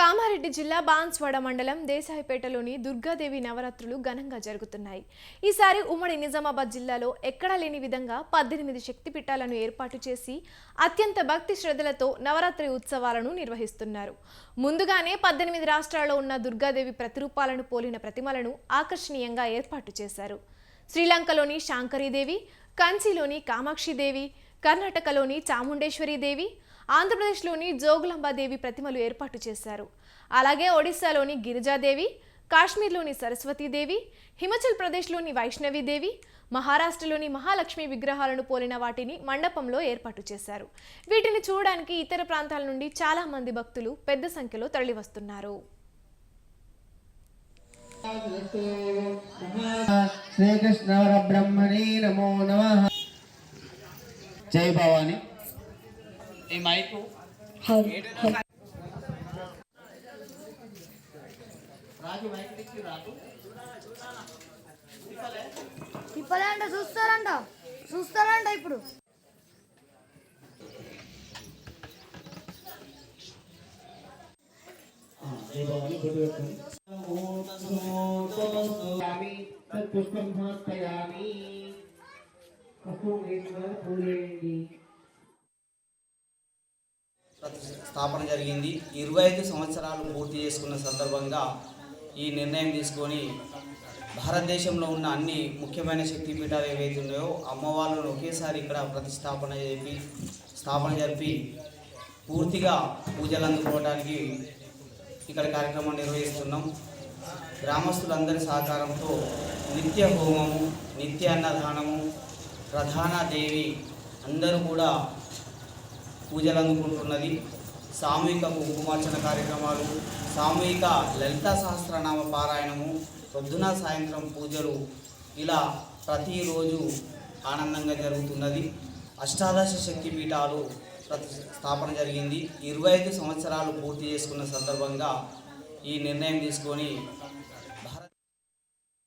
కామారెడ్డి జిల్లా బాన్స్వాడ మండలం దేశాయిపేటలోని దుర్గాదేవి నవరాత్రులు ఘనంగా జరుగుతున్నాయి. ఈసారి ఉమ్మడి నిజామాబాద్ జిల్లాలో ఎక్కడా లేని విధంగా పద్దెనిమిది శక్తిపీఠాలను ఏర్పాటు చేసి అత్యంత భక్తి శ్రద్ధలతో నవరాత్రి ఉత్సవాలను నిర్వహిస్తున్నారు. ముందుగానే పద్దెనిమిది రాష్ట్రాల్లో ఉన్న దుర్గాదేవి ప్రతిరూపాలను పోలిన ప్రతిమలను ఆకర్షణీయంగా ఏర్పాటు చేశారు. శ్రీలంకలోని శాంకరీదేవి కంచిలోని కామాక్షిదేవి కర్ణాటకలోని చాముండేశ్వరీదేవి ఆంధ్రప్రదేశ్లోని జోగులాంబాదేవి ప్రతిమలు ఏర్పాటు చేశారు. అలాగే ఒడిశాలోని గిరిజాదేవి కాశ్మీర్లోని సరస్వతీదేవి హిమాచల్ ప్రదేశ్లోని వైష్ణవీదేవి మహారాష్ట్రలోని మహాలక్ష్మి విగ్రహాలను పోలిన వాటిని మండపంలో ఏర్పాటు చేశారు. వీటిని చూడడానికి ఇతర ప్రాంతాల నుండి చాలా మంది భక్తులు పెద్ద సంఖ్యలో తరలివస్తున్నారు. శ్రీకృష్ణ బ్రహ్మణే నమో నమ. జై భవాని. ఈ మైకు. రాజు మైక్ తెచ్చి రాజు తిప్పలేంట చూస్తారంట. చూస్తారంట ఇప్పుడు. పుష్పం సమర్పయామి. స్థాపన జరిగింది. ఇరవై ఐదు సంవత్సరాలు పూర్తి చేసుకున్న సందర్భంగా ఈ నిర్ణయం తీసుకొని భారతదేశంలో ఉన్న అన్ని ముఖ్యమైన శక్తిపీఠాలు ఏవైతే ఉన్నాయో అమ్మవార్లను ఒకేసారి ఇక్కడ ప్రతిష్టాపన చెప్పి స్థాపన జరిపి పూర్తిగా పూజలు అందుకోవడానికి ఇక్కడ కార్యక్రమం నిర్వహిస్తున్నాం. గ్రామస్తులందరి సహకారంతో నిత్య హోమము నిత్య అన్నదానము ప్రధాన దేవి అందరూ కూడా పూజలు అందుకుంటున్నది సామూహిక కుంకుమార్చన కార్యక్రమాలు సామూహిక లలిత సహస్రనామ పారాయణము పొద్దున సాయంత్రం పూజలు ఇలా ప్రతిరోజు ఆనందంగా జరుగుతున్నది. అష్టాదశ శక్తి పీఠాలు స్థాపన జరిగింది. ఇరవై ఐదు సంవత్సరాలు పూర్తి చేసుకున్న సందర్భంగా ఈ నిర్ణయం తీసుకొని